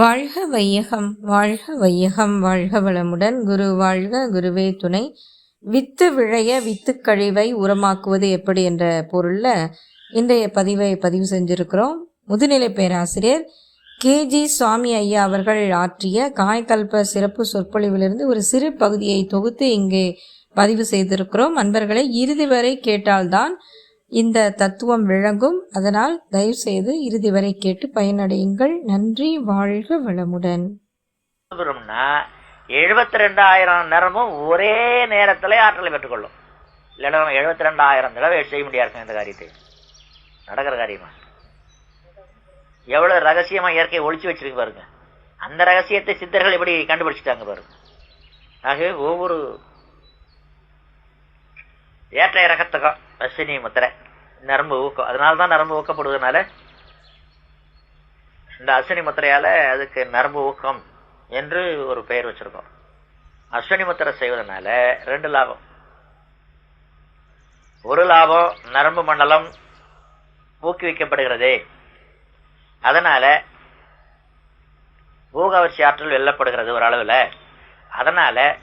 வாழ்க வையகம் வாழ்க வையகம் வாழ்க வளமுடன். குரு வாழ்க குருவே துணை. வித்து விழைய வித்து கழிவை உரமாக்குவது எப்படி என்ற பொருளில் இன்றைய பதிவை பதிவு செஞ்சுருக்கிறோம். முதுநிலை பேராசிரியர் கேஜி சுவாமி ஐயா அவர்கள் ஆற்றிய காய்கல்ப சிறப்பு சொற்பொழிவிலிருந்து ஒரு சிறு பகுதியை தொகுத்து இங்கே பதிவு செய்திருக்கிறோம். அன்பர்களை இறுதி வரை கேட்டால்தான் இந்த தத்துவம் விளங்கும். அதனால் தயவு செய்து இறுதி வரை கேட்டு பயனடையுங்கள். நன்றி வாழ்க வளமுடன். எழுபத்தி ரெண்டாயிரம் நேரமும் ஒரே நேரத்தில் ஆற்றலை பெற்றுக்கொள்ளும். இல்லைன்னா நம்ம எழுபத்தி ரெண்டாயிரம் தடவை செய்ய முடியாது இந்த காரியத்தை. நடக்கிற காரியமா? எவ்வளோ ரகசியமா இயற்கை ஒழிச்சு வச்சிருக்கு பாருங்க. அந்த ரகசியத்தை சித்தர்கள் எப்படி கண்டுபிடிச்சிட்டாங்க பாருங்க. ஆகவே ஒவ்வொரு ஏற்ற இறக்கத்துக்கும் அஸ்வினி முத்திரை. நரம்பு ஊக்கம் அதனால தான் நரம்பு ஊக்கப்படுவதனால இந்த அஸ்வினி முத்திரையால அதுக்கு நரம்பு ஊக்கம் என்று ஒரு பெயர் வச்சிருக்கோம். அஸ்வினி முத்திரை செய்வதனால ரெண்டு லாபம். ஒரு லாபம் நரம்பு மண்டலம் ஊக்குவிக்கப்படுகிறது. அதனால பூகவர்ச்சி ஆற்றல் வெல்லப்படுகிறது ஒரு அளவில். அதனால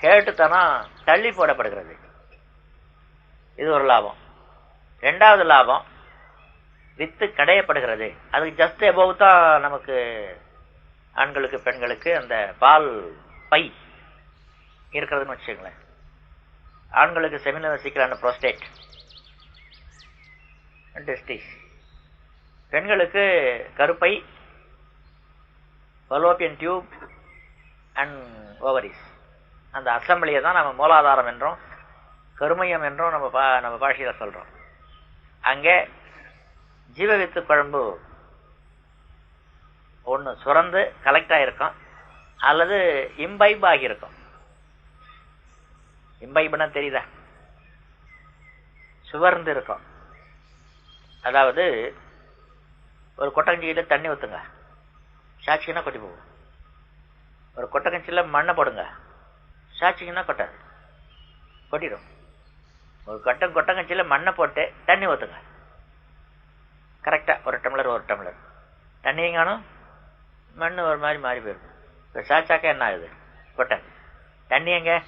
கேட்டுத்தனம் தள்ளி போடப்படுகிறது. இது ஒரு லாபம். ரெண்டாவது லாபம் வித்து கடையப்படுகிறது. அதுக்கு ஜஸ்ட் எபோவ் தான் நமக்கு ஆண்களுக்கு பெண்களுக்கு அந்த பால் பை இருக்கிறதுன்னு வச்சுக்கோங்களேன். ஆண்களுக்கு செமினல் வசிக்கலான ப்ரோஸ்டேட் டெஸ்டிஸ் பெண்களுக்கு கருப்பை பலோப்பியன் டியூப் அண்ட் ஓவரிஸ் அந்த அசம்பிளியை தான் நம்ம மூலாதாரம் என்றும் கருமையம் என்றும் நம்ம பா நம்ம பாஷையில் சொல்கிறோம் அங்கே ஜீவவித்து குழம்பு ஒன்று சுரந்து கலெக்ட் ஆகிருக்கும் அல்லது இம்பைப் ஆகியிருக்கும். இம்பைப்னா தெரியுதா? சுவர்ந்து இருக்கும். அதாவது ஒரு கொட்டகஞ்சியில் தண்ணி ஊற்றுங்க சாட்சிங்கன்னா கொட்டி போகும். ஒரு கொட்டகஞ்சியில் மண்ணை போடுங்க. சாட்சிங்கன்னா கொட்டாது. கொட்டிடும். ஒரு கொட்டம் கொட்டங்கச்சியில் மண்ணை போட்டு தண்ணி ஊற்றுங்க கரெக்டாக ஒரு டம்ளர் ஒரு டம்ளர். தண்ணியும் காணும்? மண் ஒரு மாதிரி மாறி போயிருக்கும் இப்போ சாச்சாக்கா என்ன ஆகுது? கொட்டை தண்ணி எங்க?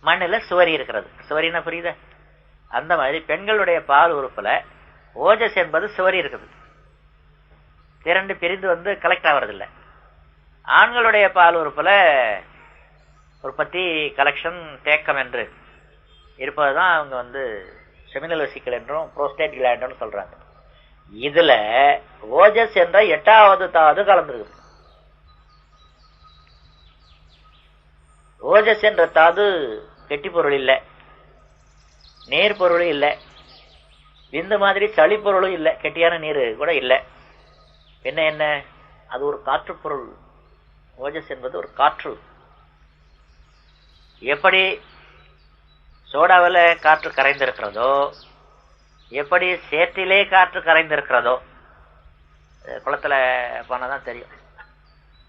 மண்ணில் சுவரி இருக்கிறது. சுவரின்னா புரியுதா? அந்த மாதிரி பெண்களுடைய பால் உறுப்பில் ஓஜஸ் என்பது சுவரி இருக்குது. திரண்டு பிரிந்து வந்து கலெக்ட் ஆகிறதில்ல ஆண்களுடைய பால் உறுப்பில் உற்பத்தி கலெக்ஷன் தேக்கம் என்று இருப்பது தான் அவங்க வந்து செமினல் வெசிக்கல் என்றும் புரோஸ்டேட் கிளாண்டுன்னு சொல்கிறாங்க இதில் ஓஜஸ் என்ற எட்டாவது தாது கலந்துருக்கு. ஓஜஸ் என்ற தாது கெட்டி பொருள் இல்லை. நீர் பொருளும் இல்லை. இந்த மாதிரி சளி பொருளும் இல்லை. கெட்டியான நீர் கூட இல்லை. என்ன என்ன? அது ஒரு காற்று பொருள். ஓஜஸ் என்பது ஒரு காற்று. எப்படி சோடாவில் காற்று கரைந்திருக்கிறதோ எப்படி சேற்றிலே காற்று கரைந்திருக்கிறதோ குளத்தில் போனால் தான் தெரியும்.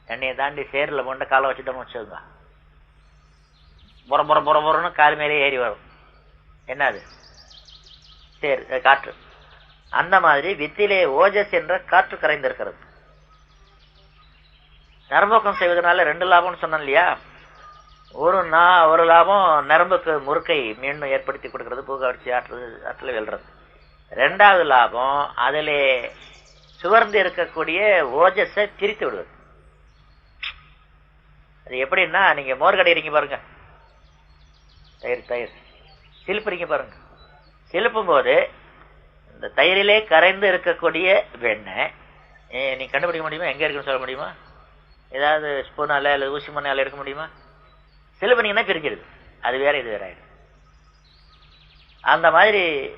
தண்ணியை தாண்டி சேரில் கொண்டு காலை வச்சுட்டோம்னு வச்சுக்கோங்க. புற புற புற புறன்னு கால் மேலே ஏறி வரும். என்னது? சேர் காற்று. அந்த மாதிரி வித்திலே ஓஜஸ் என்ற காற்று கரைந்திருக்கிறது. தர்மபோக்கம் செய்வதனால ரெண்டு லாபம்னு சொன்னோம் இல்லையா? ஒரு நா ஒரு லாபம் நரம்புக்கு முறுக்கை மீண்டும் ஏற்படுத்தி கொடுக்கறது பூகவர்ச்சி ஆற்றல் ஆற்றலை வெல்றது. ரெண்டாவது லாபம் அதிலே சுவர்ந்து இருக்கக்கூடிய ஓஜஸை திரித்து விடுவது. அது எப்படின்னா நீங்கள் மோர் கடையிறீங்க பாருங்க. தயிர் தயிர். சிலுப்புறீங்க பாருங்க. சிலுப்பும் போது இந்த தயிரிலே கரைந்து இருக்கக்கூடிய வெண்ணெய் நீ கண்டுபிடிக்க முடியுமா? எங்கே இருக்குன்னு சொல்ல முடியுமா? ஏதாவது ஸ்பூனால் அல்லது ஊசி மண்ணால் எடுக்க முடியுமா? சிலுபனிங்கன்னா பிரிக்கிறது? அது வேற இது வேற ஆயிடும். அந்த மாதிரி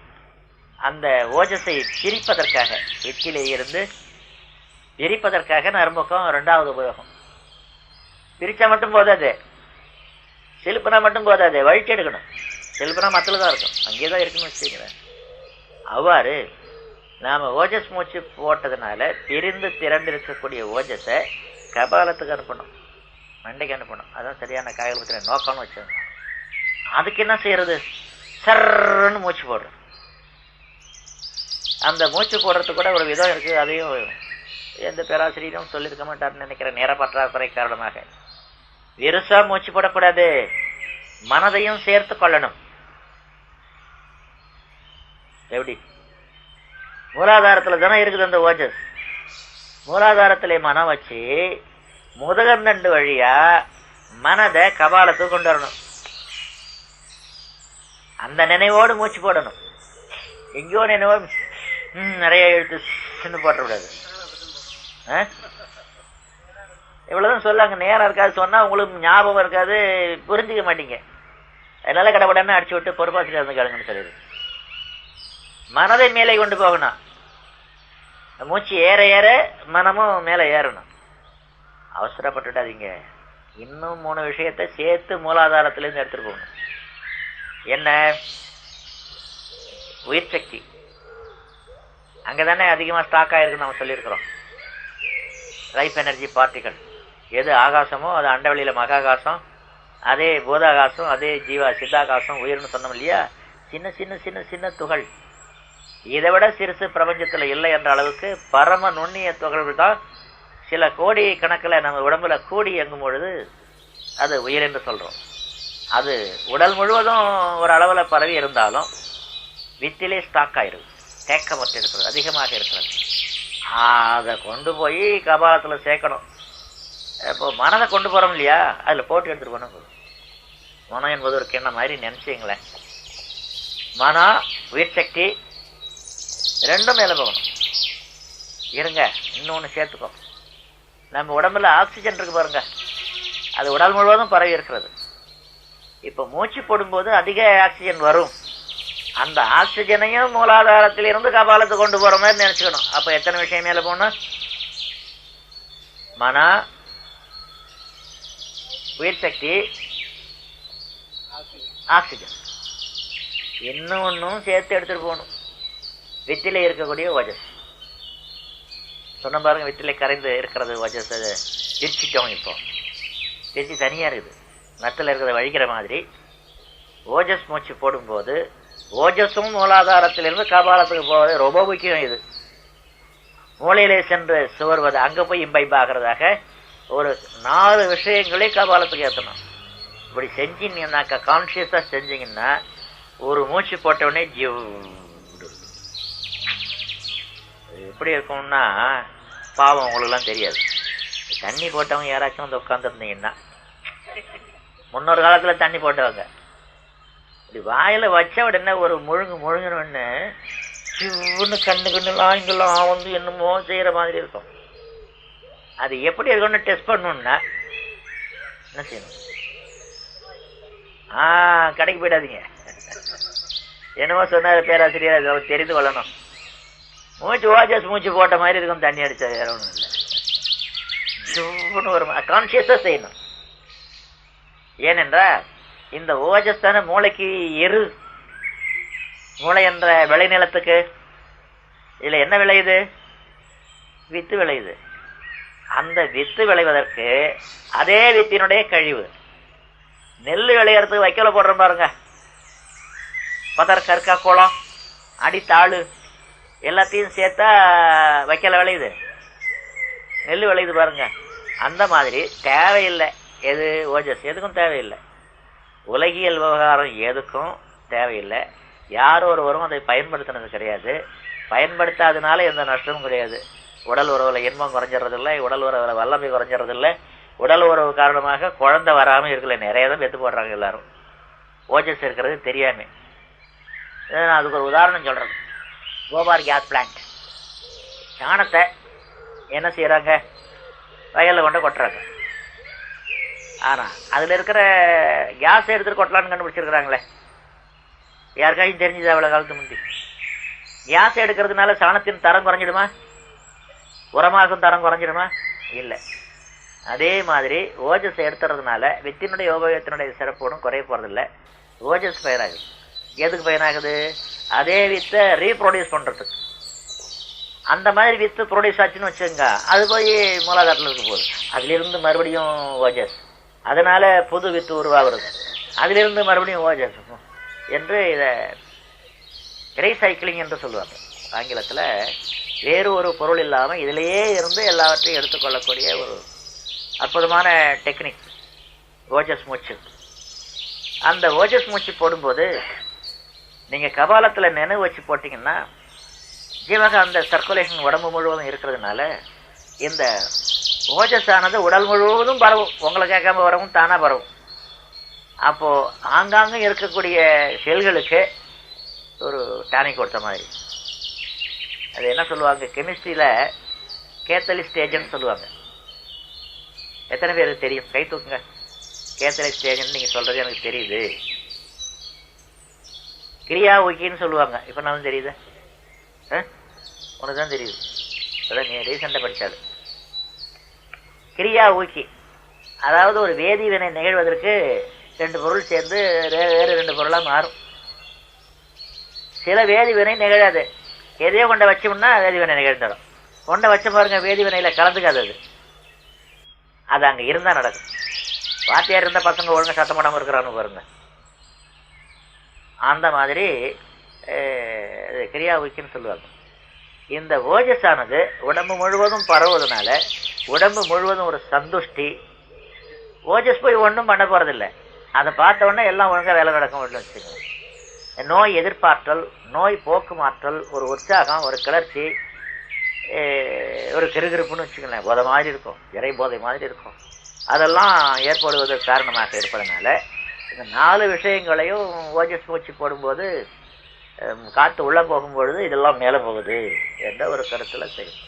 அந்த ஓஜஸை பிரிப்பதற்காக எச்சிலே இருந்து பிரிப்பதற்காக நறுமுகம் ரெண்டாவது உபயோகம். பிரிச்சா மட்டும் போதாது. செலுப்பினா மட்டும் போதாது. வழிச்சு எடுக்கணும். செலுப்பினா மத்தில் தான் இருக்கும். அங்கேயே தான் இருக்குன்னு வச்சுக்கிறேன் அவ்வாறு நாம் ஓஜஸ் மூச்சு போட்டதுனால பிரிந்து திரண்டு இருக்கக்கூடிய ஓஜஸை கபாலத்துக்கு அனுப்பணும். மண்டைக்கு அனுப்பணும் அதான் சரியான காய்கள் நோக்கம்னு வச்சுருங்க. அதுக்கு என்ன செய்யறது? சர்ன்னு மூச்சு போடுறது அந்த மூச்சு போடுறதுக்கு கூட ஒரு விதம் இருக்குது அதையும் எந்த பேராசிரியரும் சொல்லியிருக்க மாட்டார்னு நினைக்கிறேன் நேர பற்றாக்குறை காரணமாக. விருசா மூச்சு போடக்கூடாது. மனதையும் சேர்த்து கொள்ளணும். எப்படி? மூலாதாரத்தில் தானே இருக்குது அந்த ஓஜஸ். மூலாதாரத்திலே மனம் வச்சு முதுகந்தண்டு வழியா மனதை கபாலத்துக்கு கொண்டு வரணும். அந்த நினைவோடு மூச்சு போடணும். எங்கேயோ நினைவோ ம், நிறைய எழுத்து சின்ன போட்டக்கூடாது ஆ? இவ்வளவுதான் சொல்லாங்க. நேரம் இருக்காது. சொன்னா உங்களுக்கு ஞாபகம் இருக்காது. புரிஞ்சுக்க மாட்டீங்க. அதனால கடவுடனே அடிச்சு விட்டு பொறுப்பாசிரியர் வந்து கேளுங்கன்னு சொல்லிடு. மனதை மேலே கொண்டு போகணும். மூச்சு ஏற ஏற மனமும் மேலே ஏறணும். அவசரப்பட்டுடாதீங்க. இன்னும் மூணு விஷயத்தை சேர்த்து மூலாதாரத்திலேருந்து எடுத்துகிட்டு போகணும். என்ன? உயிர் சக்தி. அங்கே தானே அதிகமாக ஸ்டாக் ஆகிருக்குன்னு நம்ம சொல்லியிருக்கிறோம். லைஃப் எனர்ஜி பார்ட்டிகள் எது ஆகாசமோ அது அண்டவெளியில் மகாகாசம் அதே பூதாகாசம் அதே ஜீவா சித்தாகாசம் உயிர்னு சொன்னோம் இல்லையா? சின்ன சின்ன சின்ன சின்ன துகள். இதை விட சிறுசு பிரபஞ்சத்தில் இல்லை என்ற அளவுக்கு பரம நுண்ணிய துகள்கள் தான் சில கோடி கணக்கில் நம்ம உடம்புல கூடி இயங்கும் பொழுது அது உயிர் என்று சொல்கிறோம் அது உடல் முழுவதும் ஒரு அளவில் பரவி இருந்தாலும் வித்திலே ஸ்டாக் ஆயிருக்கு தேக்கமற்று இருக்கிறது அதிகமாக இருக்கிறது. அதை கொண்டு போய் கபாலத்தில் சேர்க்கணும். இப்போ மனதை கொண்டு போகிறோம் இல்லையா? அதில் போட்டு எடுத்துகிட்டு போனா போதும். மனம் என்பது ஒரு கிண்ண மாதிரி நினச்சிங்களேன் மனம் உயிர் சக்தி ரெண்டும் மேலே போகணும். இருங்க இன்னொன்று சேர்த்துக்கோ. நம்ம உடம்புல ஆக்சிஜன் இருக்கு பாருங்க. அது உடல் முழுவதும் பரவி இருக்கிறது. இப்ப மூச்சு போடும்போது அதிக ஆக்சிஜன் வரும். அந்த ஆக்சிஜனையும் மூலாதாரத்திலிருந்து கபாலத்தை கொண்டு போற மாதிரி நினைச்சுக்கணும். அப்ப எத்தனை விஷயம் மேல போகணும்? மனா உயிர் சக்தி ஆக்சிஜன் இன்னும் ஒன்றும் சேர்த்து எடுத்துட்டு போகணும். வித்தில இருக்கக்கூடிய ஓஜஸ். சொன்ன பாருங்க வெற்றிலை கரைந்து இருக்கிறது ஓஜஸ் அது இப்போ. எரிச்சி தனியாக இருக்குது. நத்தில் இருக்கிறத வழிக்கிற மாதிரி ஓஜஸ் மூச்சு போடும்போது ஓஜஸும் மூலாதாரத்திலிருந்து கபாலத்துக்கு போவது ரொம்ப முக்கியம் இது. மூளையிலே சென்று சுவர்வது அங்கே போய் இம்பைப் ஆகிறதாக ஒரு நாலு விஷயங்களே கபாலத்துக்கு ஏற்றணும். இப்படி செஞ்சீங்கன்னாக்கா கான்ஷியஸாக செஞ்சீங்கன்னா ஒரு மூச்சு போட்ட உடனே எப்படி இருக்கும்னா பாவம் உங்களுக்குலாம் தெரியாது. தண்ணி போட்டவங்க யாராச்சும் வந்து உட்காந்துருந்தீங்கன்னா முன்னொரு காலத்தில் தண்ணி போட்டவங்க. இப்படி வாயில் வச்ச உடனே ஒரு முழுங்கு முழுங்கணுன்னு சிவன்னு கண்ணு கண்ணுலாம் இங்கெல்லாம் வந்து என்னமோ செய்கிற மாதிரி இருக்கும். அது எப்படி இருக்கும்னு டெஸ்ட் பண்ணணும்னா என்ன செய்யணும்? ஆ கடைக்கு போயிடாதீங்க. என்னமோ சொன்னார் பேராசிரியர் அதை தெரிந்து கொள்ளணும். மூச்சு ஓஜஸ் மூச்சு போட்ட மாதிரி இருக்கும். தண்ணி அடிச்சா வேற ஒன்றும் இல்லை. சிவன்னு ஒரு கான்சியஸாக செய்யணும். ஏனென்றால் இந்த ஓஜஸ் தானே மூளைக்கு எரு. மூளை என்ற விளைநிலத்துக்கு இதில் என்ன விளையுது? வித்து விளையுது. அந்த வித்து விளைவதற்கு அதே வித்தினுடைய கழிவு. நெல் விளையறதுக்கு வைக்கல போடுறோம் பாருங்க பதர் கற்கா குளம் அடித்தாளு எல்லாத்தையும் சேர்த்தா வைக்கல விளையுது நெல் விளையுது பாருங்க. அந்த மாதிரி தேவையில்லை. எது? ஓஜஸ். எதுக்கும் தேவையில்லை. உலகியல் விவகாரம் எதுக்கும் தேவையில்லை. யார் ஒருவரும் அதை பயன்படுத்தினது கிடையாது. பயன்படுத்தாதனால எந்த நஷ்டமும் கிடையாது. உடல் உறவுல இன்பம் குறைஞ்சிறதில்லை உடல் உறவுல வல்லமை குறைஞ்சிறதில்லை உடல் உறவு காரணமாக குழந்தை வராமல் இருக்கல. நிறைய தான் வெத்து போடுறாங்க எல்லாரும். ஓஜஸ் இருக்கிறது தெரியாம. நான் அதுக்கு ஒரு உதாரணம் சொல்கிறேன் கோபார் கேஸ் பிளான்ட் சாணத்தை என்ன செய்கிறாங்க வயலில் கொண்டு கொட்டுறாங்க. ஆனால் அதில் இருக்கிற கேஸ் எடுத்துகிட்டு கொட்டலான்னு கண்டுபிடிச்சிருக்கிறாங்களே. யாருக்காச்சும் தெரிஞ்சுது அவ்வளோ காலத்து முந்தி? கேஸ் எடுக்கிறதுனால சாணத்தின் தரம் குறைஞ்சிடுமா? உரமாகும் தரம் குறைஞ்சிடுமா? இல்லை. அதே மாதிரி ஓஜஸ் எடுத்துறதுனால வித்தினுடைய உபயோகத்தினுடைய சிறப்பு ஒன்றும் குறைய போகிறதில்ல ஓஜஸ் பயனாகுது. எதுக்கு பயனாகுது? அதே வித்தை ரீப்ரொடியூஸ் பண்ணுறதுக்கு அந்த மாதிரி வித்து ப்ரொடியூஸ் ஆச்சுன்னு வச்சுக்கோங்க அது போய் மூலாதாரத்தில் இருக்க போகுது. அதிலிருந்து மறுபடியும் ஓஜஸ். அதனால் புது வித்து உருவாகிறது. அதிலிருந்து மறுபடியும் ஓஜஸ். என்று இதை ரீசைக்கிளிங் என்று சொல்லுவாங்க. ஆங்கிலத்தில் வேறு ஒரு பொருள் இல்லாமல் இதிலேயே இருந்து எல்லாவற்றையும் எடுத்துக்கொள்ளக்கூடிய ஒரு அற்புதமான டெக்னிக் ஓஜஸ் மூச்சு. அந்த ஓஜஸ் மூச்சு போடும்போது நீங்கள் கபாலத்தில் நினைவு வச்சு போட்டிங்கன்னா ஜீவகாந்த சர்க்குலேஷன் உடம்பு முழுவதும் இருக்கிறதுனால இந்த ஓஜஸானது உடல் முழுவதும் பரவும். உங்களை கேட்காம வரவும் தானாக பரவும். அப்போது ஆங்காங்கே இருக்கக்கூடிய செல்களுக்கு ஒரு டானிக் கொடுத்த மாதிரி. அது என்ன சொல்லுவாங்க? கெமிஸ்ட்ரியில் கேத்தலி ஸ்டேஜ்னு சொல்லுவாங்க. எத்தனை பேருக்கு தெரியும்? கை தூக்குங்க. கேத்தலி ஸ்டேஜ்னு நீங்கள் சொல்கிறது எனக்கு தெரியுது. கிரியா ஊக்கின்னு சொல்லுவாங்க. இப்போ நான் தெரியுது? ஆ? உனக்கு தான் தெரியுது. அதான் நீ ரீசெண்டாக படித்தாது கிரியா ஊக்கி அதாவது ஒரு வேதிவினை நிகழ்வதற்கு ரெண்டு பொருள் சேர்ந்து வேறு ரெண்டு பொருளாக மாறும். சில வேதிவினை நிகழாது. எதையோ கொண்ட வச்சோம்னா வேதிவினை நிகழ்ந்துடும். கொண்ட வச்ச பாருங்க வேதிவினையில் கலந்துக்காது அது. அது அங்கே இருந்தால் நடக்கும். வாத்தியார் இருந்தால் பசங்க ஒழுங்காக சத்தம் போடாமல் இருக்கிறான்னு பாருங்கள் அந்த மாதிரி அஹ், இது கிரியா சொல்லுவாங்க. இந்த ஓஜஸானது உடம்பு முழுவதும் பரவுவதனால உடம்பு முழுவதும் ஒரு சந்துஷ்டி. ஓஜஸ் போய் ஒன்றும் பண்ண போகிறதில்ல அதை பார்த்த உடனே எல்லாம் ஒழுங்காக வேலை நடக்கும் அப்படின்னு வச்சுக்கோங்க. நோய் எதிர்பார்த்தல் நோய் போக்குமாற்றல் ஒரு உற்சாகம் ஒரு கிளர்ச்சி ஒரு கிருகிருப்புன்னு வச்சுக்கோங்களேன். போதை மாதிரி இருக்கும். இறை போதை மாதிரி இருக்கும். அதெல்லாம் ஏற்படுவதற்கு காரணமாக இருப்பதனால இந்த நாலு விஷயங்களையும் ஓஜஸ் மூச்சு போடும்போது காற்று உள்ளே போகும்பொழுது இதெல்லாம் மேலே போகுது என்ற ஒரு கருத்தில் செய்யும்